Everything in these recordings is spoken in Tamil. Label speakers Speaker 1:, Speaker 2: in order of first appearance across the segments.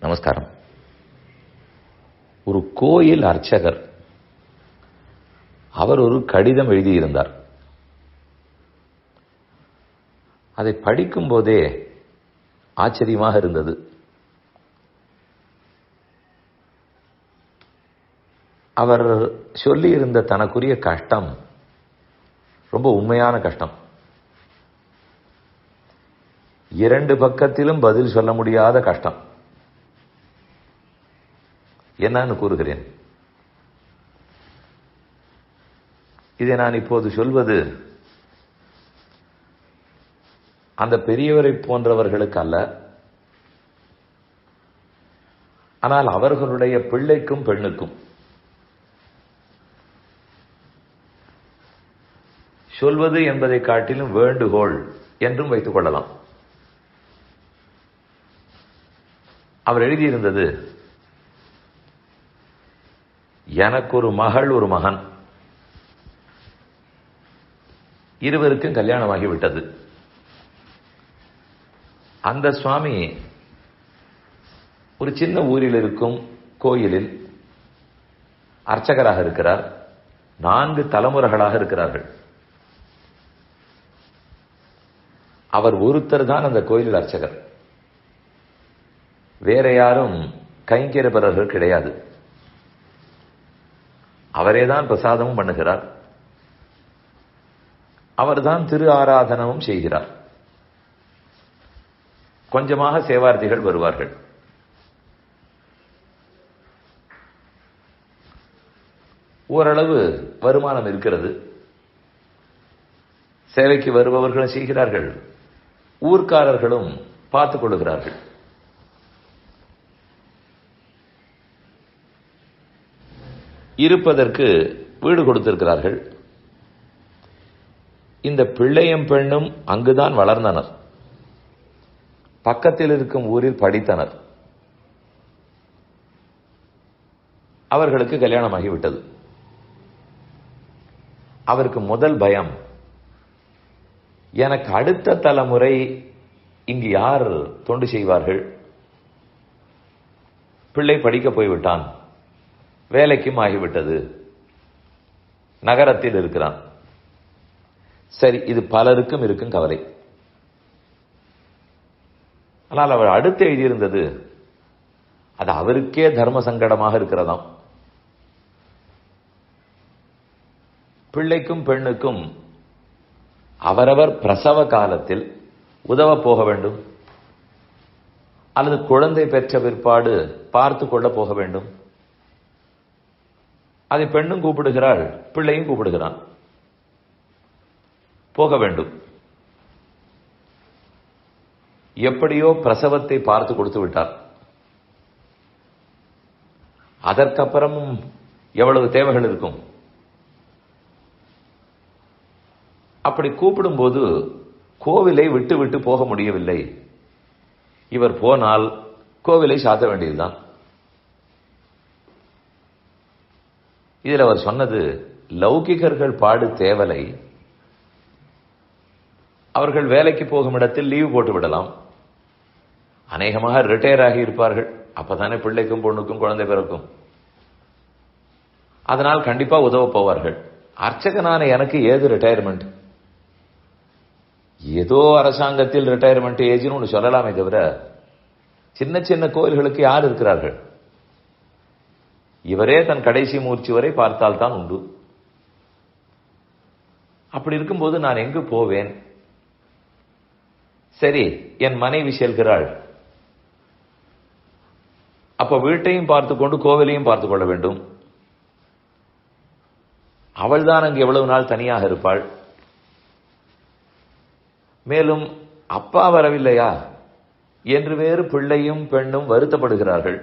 Speaker 1: நமஸ்காரம். ஒரு கோயில் அர்ச்சகர் அவர் ஒரு கடிதம் எழுதியிருந்தார். அதை படிக்கும் போதே ஆச்சரியமாக இருந்தது. அவர் சொல்லியிருந்த தனக்குரிய கஷ்டம் ரொம்ப உண்மையான கஷ்டம். இரண்டு பக்கத்திலும் பதில் சொல்ல முடியாத கஷ்டம். என்னன்னு கூறுகிறேன். இதை நான் இப்போது சொல்வது அந்த பெரியவரை போன்றவர்களுக்கு அல்ல ஆனால் அவர்களுடைய பிள்ளைக்கும் பெண்ணுக்கும். சொல்வது என்பதை காட்டிலும் வேண்டுகோள் என்றும் வைத்துக் கொள்ளலாம். அவர் எழுதியிருந்தது எனக்கு ஒரு மகள் ஒரு மகன். இருவருக்கும் கல்யாணமாகி விட்டது அந்த சுவாமி ஒரு சின்ன ஊரில் இருக்கும் கோயிலில் அர்ச்சகராக இருக்கிறார். நான்கு தலைமுறைகளாக இருக்கிறார்கள். அவர் ஒருத்தர் தான் அந்த கோயிலில் அர்ச்சகர். வேற யாரும் கைங்கரபரர்கள் கிடையாது. அவரேதான் பிரசாதமும் பண்ணுகிறார். அவர்தான் திரு ஆராதனமும் செய்கிறார். கொஞ்சமாக சேவார்த்திகள் வருவார்கள். ஓரளவு வருமானம் இருக்கிறது. சேவைக்கு வருபவர்களும் செய்கிறார்கள். ஊர்க்காரர்களும் பார்த்துக் கொள்ளுகிறார்கள் இருப்பதற்கு வீடு கொடுத்திருக்கிறார்கள். இந்த பிள்ளையும் பெண்ணும் அங்குதான் வளர்ந்தனர். பக்கத்தில் இருக்கும் ஊரில் படித்தனர். அவர்களுக்கு கல்யாணமாகிவிட்டது. அவருக்கு முதல் பயம் எனக்கு அடுத்த தலைமுறை இங்கு யார் தொண்டு செய்வார்கள்? பிள்ளை படிக்க போய்விட்டான். வேலைக்கும் ஆகிவிட்டது. நகரத்தில் இருக்கிறான். சரி இது பலருக்கும் இருக்கும் கவலை. ஆனால் அவர் அடுத்து எழுதியிருந்தது அது அவருக்கே தர்ம சங்கடமாக இருக்கிறதாம். பிள்ளைக்கும் பெண்ணுக்கும் அவரவர் பிரசவ காலத்தில் உதவ போக வேண்டும். அல்லது குழந்தை பெற்ற பிற்பாடு பார்த்து கொள்ள போக வேண்டும். அதை பெண்ணும் கூப்பிடுகிறாள் பிள்ளையும் கூப்பிடுகிறான். போக வேண்டும். எப்படியோ பிரசவத்தை பார்த்து கொடுத்து விட்டார். அதற்கப்புறமும் எவ்வளவு தேவைகள் இருக்கும்? அப்படி கூப்பிடும்போது கோவிலை விட்டு விட்டு போக முடியவில்லை. இவர் போனால் கோவிலை சாத்த வேண்டியதுதான். இதில் அவர் சொன்னது லௌகிகர்கள் பாடு தேவலை. அவர்கள் வேலைக்கு போகும் இடத்தில் லீவு போட்டு விடலாம். அநேகமாக ரிட்டையர் ஆகி இருப்பார்கள். அப்பதானே பிள்ளைக்கும் பொண்ணுக்கும் குழந்தை பிறக்கும். அதனால் கண்டிப்பா உதவ போவார்கள். அர்ச்சகனான எனக்கு ஏது ரிட்டையர்மெண்ட் ஏதோ அரசாங்கத்தில் ரிட்டையர்மெண்ட் ஏஜ்னு ஒன்று சொல்லலாமே தவிர சின்ன சின்ன கோயில்களுக்கு யார் இருக்கிறார்கள்? இவரே தன் கடைசி மூர்ச்சி வரை பார்த்தால் தான் உண்டு. அப்படி இருக்கும்போது நான் எங்கு போவேன்? சரி என் மனைவி செல்கிறாள். அப்ப வீட்டையும் பார்த்து கொண்டு கோவிலையும் பார்த்து கொள்ள வேண்டும். அவள் தான் அங்கு எவ்வளவு நாள் தனியாக இருப்பாள்? மேலும் அப்பா வரவில்லையா? என்று வேறு பிள்ளையும் பெண்ணும் வருத்தப்படுகிறார்கள்.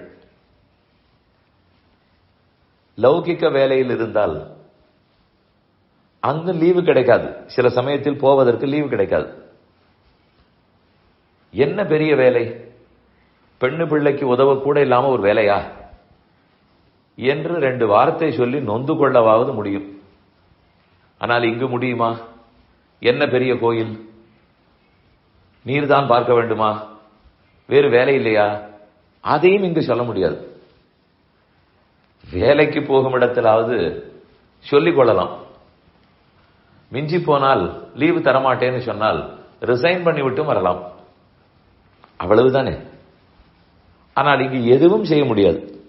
Speaker 1: லௌகிக்க வேலையில் இருந்தால் அங்கு லீவு கிடைக்காது. சில சமயத்தில் போவதற்கு லீவு கிடைக்காது. என்ன பெரிய வேலை? பெண்ணு பிள்ளைக்கு உதவ கூட இல்லாமல் ஒரு வேலையா? என்று ரெண்டு வார்த்தை சொல்லி நொந்து கொள்ளவாவது முடியும். ஆனால் இங்கு முடியுமா? என்ன பெரிய கோயில்? நீர்தான் பார்க்க வேண்டுமா? வேறு வேலை இல்லையா? அதையும் இங்கு சொல்ல முடியாது. வேலைக்கு போகும் இடத்திலாவது சொல்லிக் கொள்ளலாம். மிஞ்சி போனால் லீவு தரமாட்டேன்னு சொன்னால் ரிசைன் பண்ணிவிட்டும் வரலாம். அவ்வளவுதானே? ஆனால் இங்கு எதுவும் செய்ய முடியாது.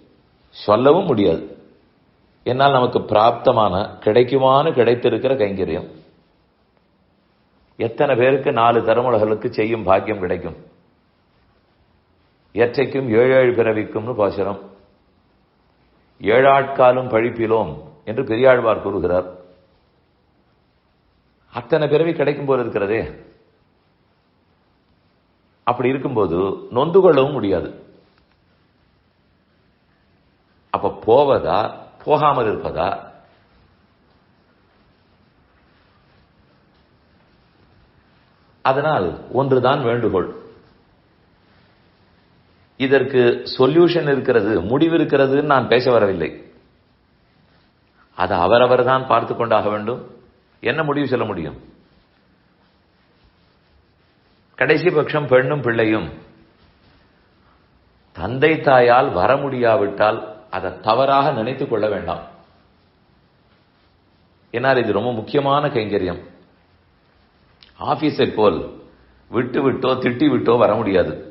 Speaker 1: சொல்லவும் முடியாது. என்னால் நமக்கு பிராப்தமான கிடைக்குமான்னு கிடைத்திருக்கிற கைங்கரியம். எத்தனை பேருக்கு நாலு தரமுறைகளுக்கு செய்யும் பாக்கியம் கிடைக்கும்? எற்றைக்கும் ஏழு பிறவிக்கும்னு பாசுரம். ஏழாட்காலும் பழிப்பிலோம் என்று பெரியாழ்வார் கூறுகிறார். அத்தனை பிறவி கிடைக்கும் போல இருக்கிறதே. அப்படி இருக்கும்போது நொந்து கொள்ளவும் முடியாது. அப்ப போவதா போகாமல் இருப்பதா? அதனால் ஒன்றுதான் வேண்டுகோள். இதற்கு சொல்யூஷன் இருக்கிறது முடிவு இருக்கிறதுன்னு நான் பேச வரவில்லை. அது அவரவர் தான் பார்த்து கொண்டாக வேண்டும். என்ன முடிவு சொல்ல முடியும்? கடைசி பட்சம் பெண்ணும் பிள்ளையும். தந்தை தாயால் வர முடியாவிட்டால் அதை தவறாக நினைத்துக் கொள்ள வேண்டாம். என்னால் இது ரொம்ப முக்கியமான கைங்கரியம். ஆபீஸை போல் விட்டு விட்டோ திட்டி விட்டோ வர முடியாது.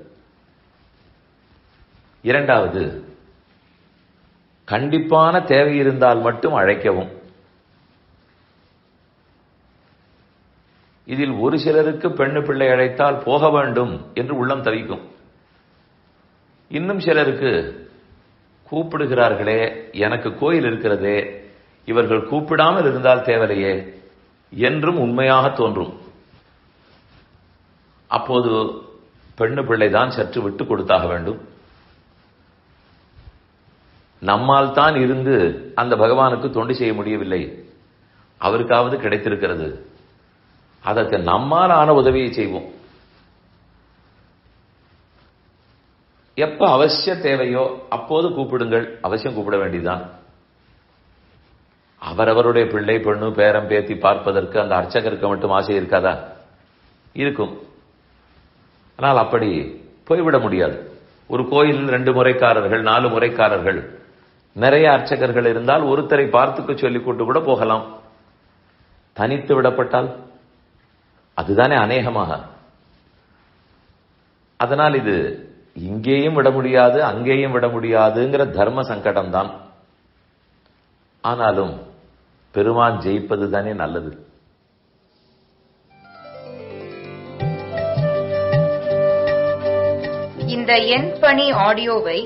Speaker 1: இரண்டாவது கண்டிப்பான தேவை இருந்தால் மட்டும் அழைக்கவும். இதில் ஒரு சிலருக்கு பெண்ணு பிள்ளை அழைத்தால் போக வேண்டும் என்று உள்ளம் தவிக்கும். இன்னும் சிலருக்கு கூப்பிடுகிறார்களே எனக்கு கோயில் இருக்கிறதே இவர்கள் கூப்பிடாமல் இருந்தால் தேவலையே என்றும் உண்மையாக தோன்றும். அப்போது பெண்ணு பிள்ளைதான் சற்று விட்டு கொடுத்தாக வேண்டும். நம்மால் தான் இருந்து அந்த பகவானுக்கு தொண்டு செய்ய முடியவில்லை. அவருக்காவது கிடைத்திருக்கிறது. அதற்கு நம்மால் ஆன உதவியை செய்வோம். எப்ப அவசிய தேவையோ அப்போது கூப்பிடுங்கள். அவசியம் கூப்பிட வேண்டியதுதான். அவரவருடைய பிள்ளை பெண்ணு பேரம் பேத்தி பார்ப்பதற்கு அந்த அர்ச்சகருக்கு மட்டும் ஆசை இருக்காதா? இருக்கும். ஆனால் அப்படி போய்விட முடியாது. ஒரு கோயிலில் ரெண்டு முறைக்காரர்கள் நாலு முறைக்காரர்கள் நிறைய அர்ச்சகர்கள் இருந்தால் ஒருத்தரை பார்த்துக்க சொல்லிக் கொண்டு கூட போகலாம். தனித்து விடப்பட்டால் அதுதானே அநேகமாக. அதனால் இது இங்கேயும் விட முடியாது அங்கேயும் விட முடியாதுங்கிற தர்ம சங்கடம் தான் ஆனாலும் பெருமான் ஜெயிப்பது தானே நல்லது.
Speaker 2: இந்த என் பணி ஆடியோவை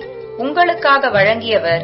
Speaker 2: உங்களுக்காக வழங்கியவர்